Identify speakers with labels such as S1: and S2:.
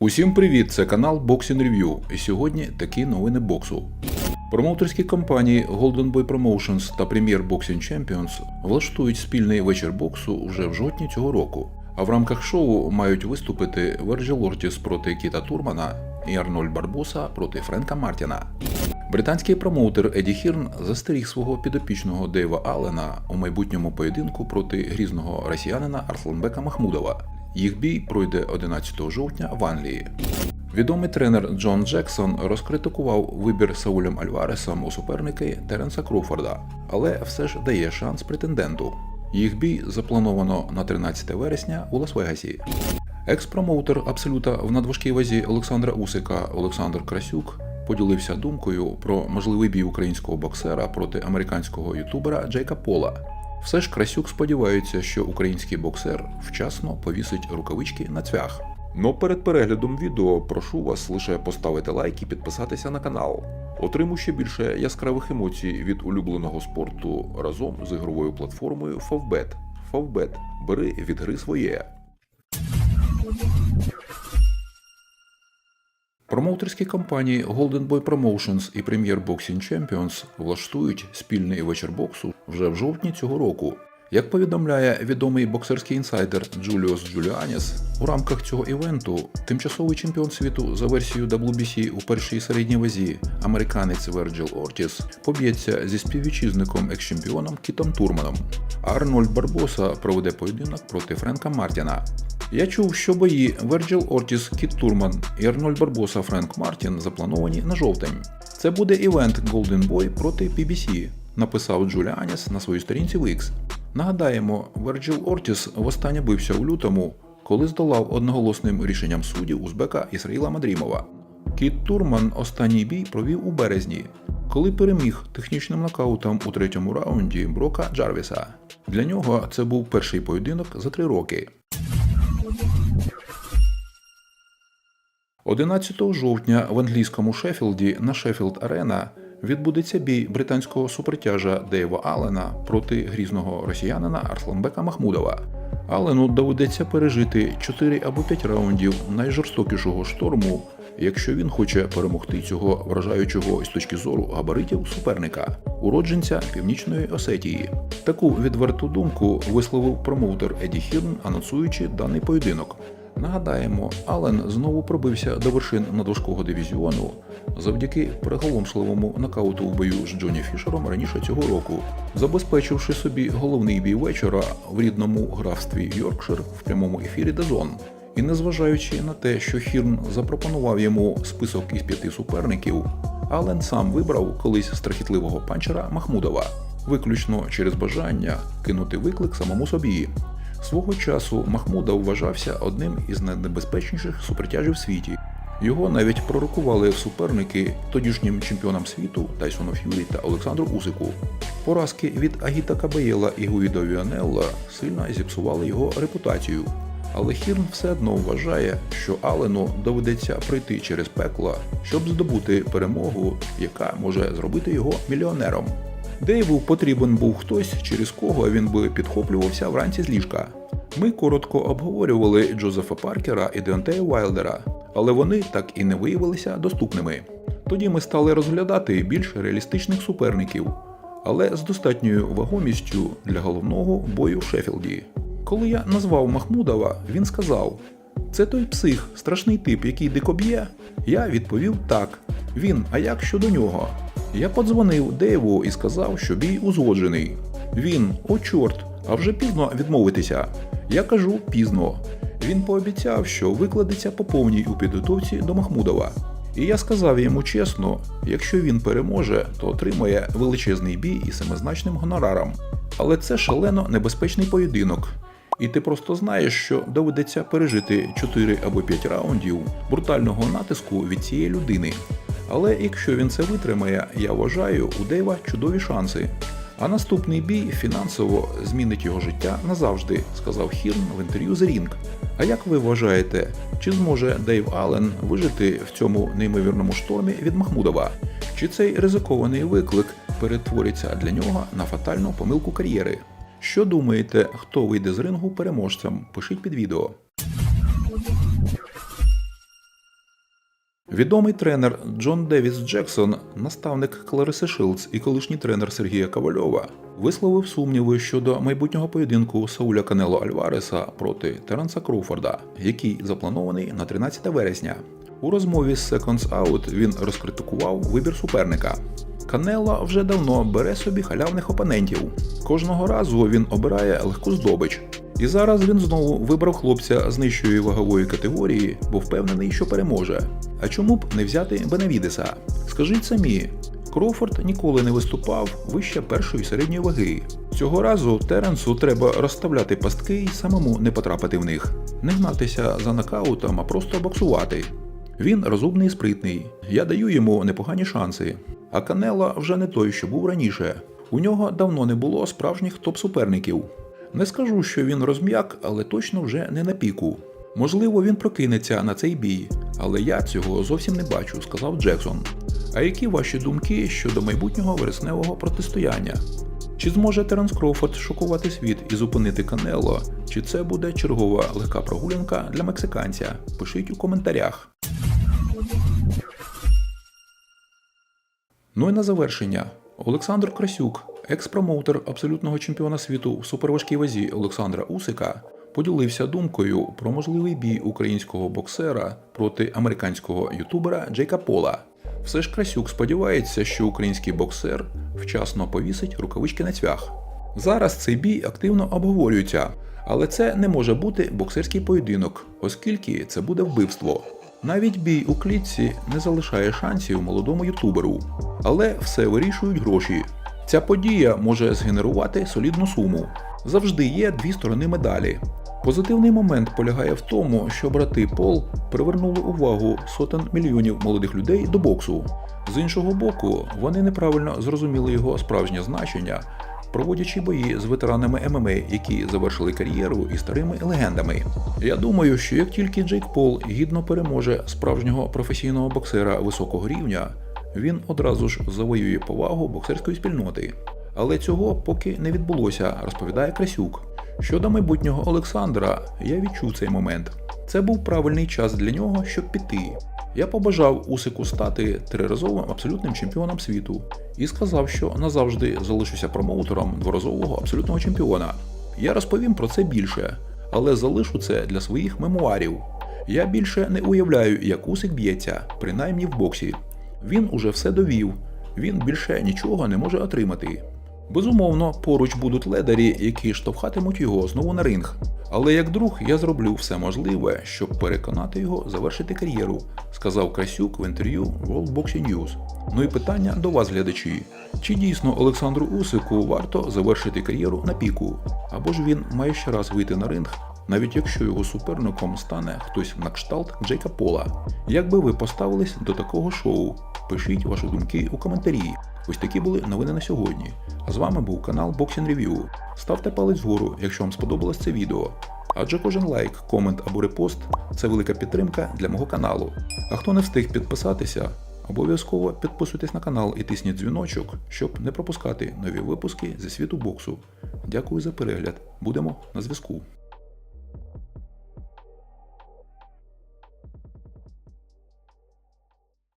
S1: Усім привіт! Це канал Boxing Review. І сьогодні такі новини боксу. Промоутерські компанії Golden Boy Promotions та Premier Boxing Champions влаштують спільний вечір боксу вже в жовтні цього року. А в рамках шоу мають виступити Верджил Ортіс проти Кіта Турмана і Арнольд Барбоса проти Френка Мартіна. Британський промоутер Еді Хірн застеріг свого підопічного Дейва Аллена у майбутньому поєдинку проти грізного росіянина Арсланбека Махмудова. Їх бій пройде 11 жовтня в Англії. Відомий тренер Джон Джексон розкритикував вибір Саулем Альваресом у суперники Теренса Кроуфорда, але все ж дає шанс претенденту. Їх бій заплановано на 13 вересня у Лас-Вегасі. Екс-промоутер абсолюта в надважкій вазі Олександра Усика Олександр Красюк поділився думкою про можливий бій українського боксера проти американського ютубера Джейка Пола. Все ж Красюк сподівається, що український боксер вчасно повісить рукавички на цвях. Но перед переглядом відео прошу вас лише поставити лайк і підписатися на канал. Отримуй ще більше яскравих емоцій від улюбленого спорту разом з ігровою платформою Favbet. Favbet. Бери від гри своє. Промоутерські компанії Golden Boy Promotions і Premier Boxing Champions влаштують спільний вечір боксу вже в жовтні цього року. Як повідомляє відомий боксерський інсайдер Джуліос Джуліаніс, у рамках цього івенту тимчасовий чемпіон світу за версією WBC у першій середній вазі, американець Верджил Ортіс, поб'ється зі співвітчизником екс-чемпіоном Кітом Турманом. А Арнольд Барбоса проведе поєдинок проти Френка Мартіна. Я чув, що бої Верджил Ортіс, Кіт Турман і Арнольд Барбоса Френк Мартін заплановані на жовтень. Це буде івент Golden Boy проти PBC, написав Джуліаніс на своїй сторінці в X. Нагадаємо, Верджил Ортіс востаннє бився у лютому, коли здолав одноголосним рішенням суддів Узбека Ісраїла Мадрімова. Кіт Турман останній бій провів у березні, коли переміг технічним нокаутом у третьому раунді Брока Джарвіса. Для нього це був перший поєдинок за три роки. 11 жовтня в англійському Шеффілді на Шеффілд Арена відбудеться бій британського супертяжа Дейва Аллена проти грізного росіянина Арсланбека Махмудова. Аллену доведеться пережити 4 або 5 раундів найжорстокішого шторму, якщо він хоче перемогти цього вражаючого з точки зору габаритів суперника, уродженця Північної Осетії. Таку відверту думку висловив промоутер Еді Хірн, анонсуючи даний поєдинок. Нагадаємо, Аллен знову пробився до вершин надважкого дивізіону завдяки приголомшливому нокауту в бою з Джоні Фішером раніше цього року, забезпечивши собі головний бій вечора в рідному графстві Йоркшир в прямому ефірі Дезон. І незважаючи на те, що Хірн запропонував йому список із п'яти суперників, Аллен сам вибрав колись страхітливого панчера Махмудова, виключно через бажання кинути виклик самому собі. Свого часу Махмуда вважався одним із найнебезпечніших супертяжів в світі. Його навіть пророкували суперники тодішнім чемпіонам світу Тайсону Ф'юрі та Олександру Усику. Поразки від Агіта Кабаєла і Гуїдо Віанелла сильно зіпсували його репутацію. Але Хірн все одно вважає, що Алену доведеться пройти через пекло, щоб здобути перемогу, яка може зробити його мільйонером. Дейву потрібен був хтось, через кого він би підхоплювався вранці з ліжка. Ми коротко обговорювали Джозефа Паркера і Деонтея Вайлдера, але вони так і не виявилися доступними. Тоді ми стали розглядати більш реалістичних суперників, але з достатньою вагомістю для головного бою в Шеффілді. Коли я назвав Махмудова, він сказав: це той псих, страшний тип, який дико б'є. Я відповів так. Він, а як щодо нього? Я подзвонив Дейву і сказав, що бій узгоджений. Він, о чорт, а вже пізно відмовитися. Я кажу пізно. Він пообіцяв, що викладеться по повній у підготовці до Махмудова. І я сказав йому чесно, якщо він переможе, то отримає величезний бій із семизначним гонораром. Але це шалено небезпечний поєдинок. І ти просто знаєш, що доведеться пережити 4 або 5 раундів брутального натиску від цієї людини. Але якщо він це витримає, я вважаю, у Дейва чудові шанси. А наступний бій фінансово змінить його життя назавжди, сказав Хірн в інтерв'ю The Ring. А як ви вважаєте, чи зможе Дейв Аллен вижити в цьому неймовірному штормі від Махмудова? Чи цей ризикований виклик перетвориться для нього на фатальну помилку кар'єри? Що думаєте, хто вийде з рингу переможцем? Пишіть під відео. Відомий тренер Джон Девіс Джексон, наставник Клариси Шилдс і колишній тренер Сергія Ковальова, висловив сумніви щодо майбутнього поєдинку Сауля Канело Альвареса проти Теренса Кроуфорда, який запланований на 13 вересня. У розмові з Seconds Out він розкритикував вибір суперника. Канело вже давно бере собі халявних опонентів. Кожного разу він обирає легку здобич. І зараз він знову вибрав хлопця з нижчої вагової категорії, бо впевнений, що переможе. А чому б не взяти Беневідеса? Скажіть самі, Кроуфорд ніколи не виступав вище першої середньої ваги. Цього разу Теренсу треба розставляти пастки і самому не потрапити в них, не гнатися за нокаутом, а просто боксувати. Він розумний і спритний. Я даю йому непогані шанси. А Канела вже не той, що був раніше. У нього давно не було справжніх топ-суперників. Не скажу, що він розм'як, але точно вже не на піку. Можливо, він прокинеться на цей бій, але я цього зовсім не бачу, сказав Джексон. А які ваші думки щодо майбутнього вересневого протистояння? Чи зможе Теренс Кроуфорд шокувати світ і зупинити Канело? Чи це буде чергова легка прогулянка для мексиканця? Пишіть у коментарях. Ну і на завершення. Олександр Красюк, екс-промоутер абсолютного чемпіона світу в суперважкій вазі Олександра Усика, поділився думкою про можливий бій українського боксера проти американського ютубера Джейка Пола. Все ж Красюк сподівається, що український боксер вчасно повісить рукавички на цвях. Зараз цей бій активно обговорюється, але це не може бути боксерський поєдинок, оскільки це буде вбивство. Навіть бій у клітці не залишає шансів молодому ютуберу, але все вирішують гроші. Ця подія може згенерувати солідну суму. Завжди є дві сторони медалі. Позитивний момент полягає в тому, що брати Пол привернули увагу сотень мільйонів молодих людей до боксу. З іншого боку, вони неправильно зрозуміли його справжнє значення, проводячи бої з ветеранами ММА, які завершили кар'єру і старими легендами. Я думаю, що як тільки Джейк Пол гідно переможе справжнього професійного боксера високого рівня, він одразу ж завоює повагу боксерської спільноти. Але цього поки не відбулося, розповідає Красюк. Щодо майбутнього Олександра, я відчув цей момент. Це був правильний час для нього, щоб піти. Я побажав Усику стати триразовим абсолютним чемпіоном світу і сказав, що назавжди залишуся промоутером дворазового абсолютного чемпіона. Я розповім про це більше, але залишу це для своїх мемуарів. Я більше не уявляю, як Усик б'ється, принаймні в боксі. Він уже все довів, він більше нічого не може отримати. Безумовно, поруч будуть ледарі, які штовхатимуть його знову на ринг. Але як друг я зроблю все можливе, щоб переконати його завершити кар'єру, сказав Красюк в інтерв'ю World Boxing News. Ну і питання до вас, глядачі: чи дійсно Олександру Усику варто завершити кар'єру на піку? Або ж він має ще раз вийти на ринг, навіть якщо його суперником стане хтось на кшталт Джейка Пола? Як би ви поставились до такого шоу? Пишіть ваші думки у коментарі. Ось такі були новини на сьогодні. А з вами був канал Boxing Review. Ставте палець вгору, якщо вам сподобалось це відео. Адже кожен лайк, комент або репост це велика підтримка для мого каналу. А хто не встиг підписатися, обов'язково підписуйтесь на канал і тисніть дзвіночок, щоб не пропускати нові випуски зі світу боксу. Дякую за перегляд. Будемо на зв'язку.